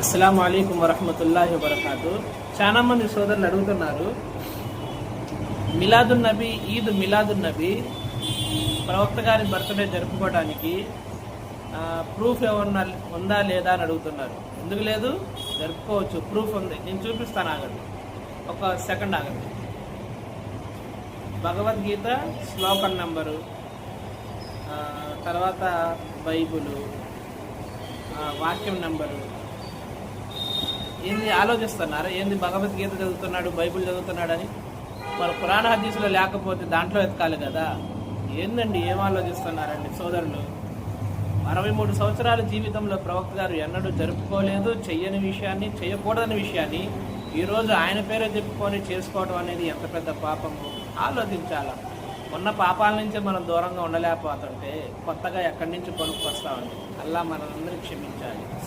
అస్సలం అయికం వరహమతుల్లాహి వబర్కాతు. చాలా మంది సోదరులు అడుగుతున్నారు మిలాదున్ నబీ ఈద్ మిలాదున్ నబీ ప్రవక్త గారి బర్త్డే జరుపుకోవడానికి ప్రూఫ్ ఏమన్నా ఉందా లేదా అని అడుగుతున్నారు. ఎందుకు లేదు? జరుపుకోవచ్చు ప్రూఫ్ ఉంది. నేను చూపిస్తాను ఆగండి. ఒక సెకండ్ ఆగండి. భగవద్గీత శ్లోకం నంబరు తర్వాత బైబులు వాక్యం నంబరు ఏంది ఆలోచిస్తున్నారా? ఏంది భగవద్గీత చదువుతున్నాడు బైబిల్ చదువుతున్నాడని? మరి పురాణ హదీసులో లేకపోతే దాంట్లో వెతకాలి కదా. ఏందండి ఏం ఆలోచిస్తున్నారండి సోదరులు? అరవై మూడు సంవత్సరాల జీవితంలో ప్రవక్త గారు ఎన్నడూ జరుపుకోలేదు చెయ్యని విషయాన్ని చేయకూడని విషయాన్ని ఈరోజు ఆయన పేరే చెప్పుకొని చేసుకోవడం అనేది ఎంత పెద్ద పాపము? ఆలోచించాల? ఉన్న పాపాల నుంచి మనం దూరంగా ఉండలేకపోతుంటే కొత్తగా ఎక్కడి నుంచి కొనుక్కొస్తామండి? అలా మనందరినీ క్షమించాలి.